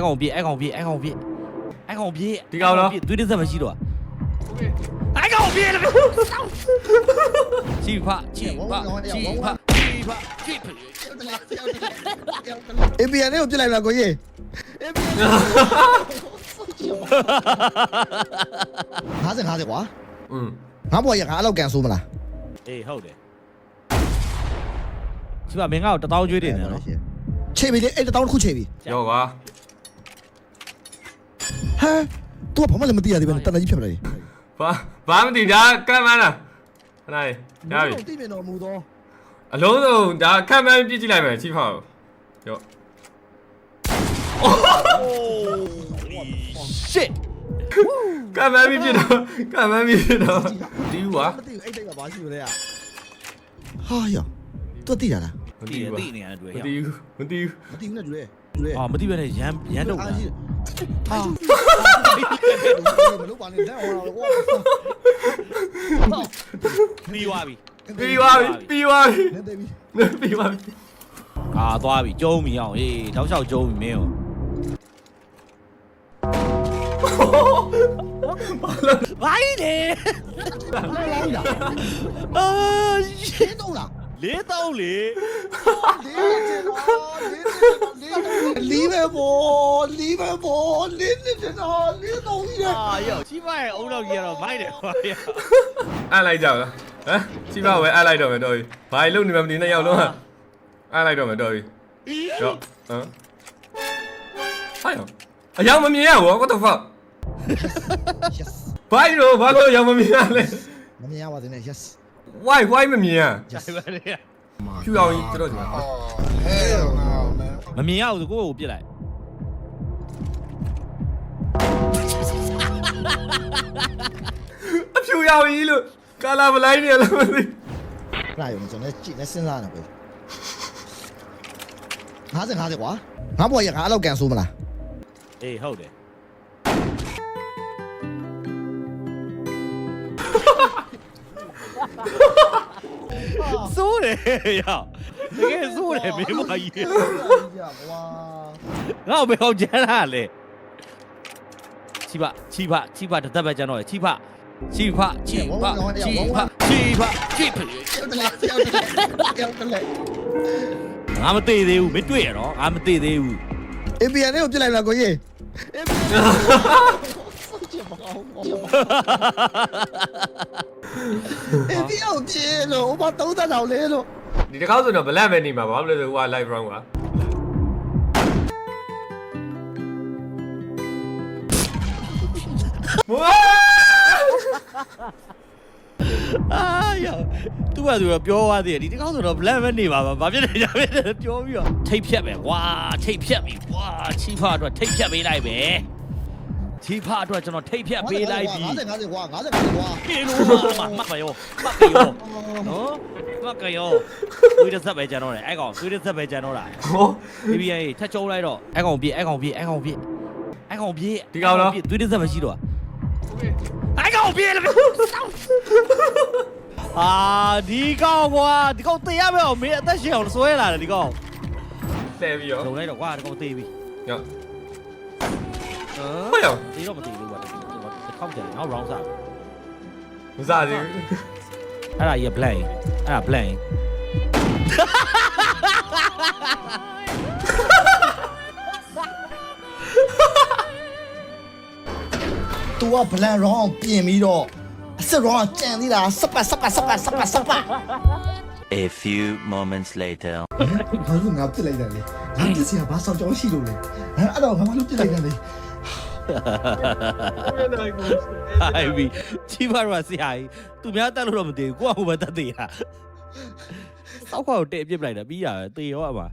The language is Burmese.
အဲ့ကောင်ပြေးအဲ့ကောင်ပြေးအဲ့ကောင်ပြေးအဲ့ကောင်ပြေးဒီကောင်နော် သွေးတစ်ဆက်မရှိတော့အဲ့ကောင်ပြေးလေချီဖချီဖချီဖချီဖချီဖအေပီအန်ကိုပြစ်လိုက်လားကိုကြီးအေပီအန်50 50ကွာอืมငါဘောရငါအဲ့လောက်ကန်ဆိုးမလားအေးဟုတ်တယ်ချီဖမင်းကတော့တပေါင်းကျွေးတင်တယ်နော်ချိန်ပြီလေအဲ့တောင်းတစ်ခုချိန်ပြီရောကွာ ဟမ် तू ဘာမှလည်းမသိရသေးဘူးတန်တကြီးဖြစ်မလားဘာဘာမသိဒါကမ်းမန်းလားခဏလေးရပြီသိမြင်တော်မူတော့အလုံးစုံဒါကမ်းမန်းပြစ်ကြည့်လိုက်မယ်ချိဖောက်ရောရှစ်ကမ်းမန်းပြစ်တော့ကမ်းမန်းပြစ်တော့ဒီကွာမသိဘူးအဲ့တိတ်ကဘာရှိလဲဟာရ तू သိရလား မတီးသိတယ်ဘူးတီးနေရတယ်တွေ့ရမသိဘူးမသိဘူးမသိဘူးနဲ့တူတယ်တူတယ်အာမသိဘဲနဲ့ရမ်းရမ်းတော့တာဟာမလုပ်ပါနဲ့လက်အောင်တော့ကွာပြီးသွားပြီပြီးသွားပြီပြီးသွားပြီနေတယ်ပြီပြီးသွားပြီအာသွားပြီကျုံးပြီအောင်ဟေးတောက်လျှောက်ကျုံးပြီမင်းကိုဘာလဲလာလာ လာအာရှင်းတော့လားလေးတောင်းလေလေးချင်တော့လေးလေးပဲဘောလေးပဲဘောလေးနေတော့လေးတော့ရအာယောချိမရဲ့အုံတော့ကြီးကတော့မိုက်တယ်ခွာရအဲ့လိုက်ကြလားဟမ်ချိဖောက်ပဲအဲ့လိုက်တော့မယ်တော်ပြီဘာလို့နေမှမသိနဲ့ရောက်လုံးဟာအဲ့လိုက်တော့မယ်တော်ပြီရောဟမ်ဟာရောအယောင်မမြင်ရဘူး what the fuck yes ဘာလို့ဘာလို့အယောင်မမြင်ရလဲမမြင်ရပါသေးနဲ့ yes why why မမြင်ရ yes ပါလေဖြူအောင်ကြီးတို့ဒီမှာ hell no man မမြင်ရဘူးကိုယ့်ကိုပြစ်လိုက်အဖြူအောင်ကြီးလို့ကာလာမလိုင်းနေလားမသိလာရုံကျွန်တော်ကြည့်နေစဉ်းစားနေပဲ50 50ကွာငါဘောရငါအဲ့လောက်ကန်ဆိုးမလားအေးဟုတ်တယ် စိုးတယ်ရောက်တကယ်စိုးတယ်မင်းမကြီးရကွာငါ့ဘယ်အောင်ကျန်းလာလဲချိပါချိပါချိပါတစ်သက်ပဲကျန်တော့ချိပါချိပါချိပါချိပါချိပါချိပါကျောက်တလက်ကျောက်တလက်ကျောက်တလက်ငါမသေးသေးဘူးမတွေ့ရတော့ငါမသေးသေးဘူးအေပီအန်ကိုပြစ်လိုက်လားကိုကြီးအေ ပီအန်ချက်မကောင်းအေပီအန်ပြေလို့ဘာတော့တာတော့လေလို့ဒီတစ်ခေါက်ဆိုတော့ဘလက်ပဲနေမှာဘာလို့လဲဆိုဟိုက live round ကဝါအာယောသူ့ဘာသူတော့ပြောသွားသေးတယ်ဒီတစ်ခေါက်ဆိုတော့ black ပဲနေပါပါဘာဖြစ်နေကြလဲပြောပြီးတော့ထိတ်ဖြတ်ပဲဝါထိတ်ဖြတ်ပြီဝါချီဖာအတွက်ထိတ်ဖြတ်ပေးလိုက်ပဲ ချီဖာအတွက်ကျွန်တော်ထိတ်ဖြတ်ပေးလိုက်ပြီ50 50ကွာ50 50ကွာပြေလို့မမတ်ပါရောမတ်ပါရောနော်မတ်ကရောသွေးတစ်ဆက်ပဲကျန်တော့တယ်အဲ့ကောင်သွေးတစ်ဆက်ပဲကျန်တော့တာဟော BBA ထက်ကျုံးလိုက်တော့အဲ့ကောင်ပြေးအဲ့ကောင်ပြေးအဲ့ကောင်ပြေးအဲ့ကောင်ပြေးဒီကောင်နော်သွေးတစ်ဆက်မရှိတော့အဲ့ကောင်ပြေးလေအာဒီကောင်ကွာဒီကောင်တေး ရမယ်အောင်မင်းအသက်ရှင်အောင်ဆွဲလာတယ်ဒီကောင်လဲပြီးရောလုံလိုက်တော့ကွာဒီကောင်တေးပြီရောဟမ်ဟောရောတေးတော့မတေးဘူးကွာတစ်ခေါက်ကြတယ်နောက် round စားမစားသေးဘူးအဲ့ဒါကြီးက blank အဲ့ဒါ blank तू က plan wrong ပြင်ပြီးတော့အစစ် wrong ကြံသေးတာစပတ်စပတ်စပတ်စပတ်စပတ် A few moments later. ဘာလို့ငါပြစ်လိုက်တာလဲငါပြစ်စရာဘာဆောင်ကြောင်းရှိလို့လဲဟမ်အဲ့တော့ငါဘာလို့ပြစ်လိုက်တာလဲ ဟိုင်ဘီချီပါတော့ဆရာကြီးသူများတက်လို့တော့မသိဘူးကိုကဟိုပဲတက်သေးတာစောက်ခွာကိုတဲ့ပြစ်ပလိုက်တာပြီးရတယ်တေရောအမှာ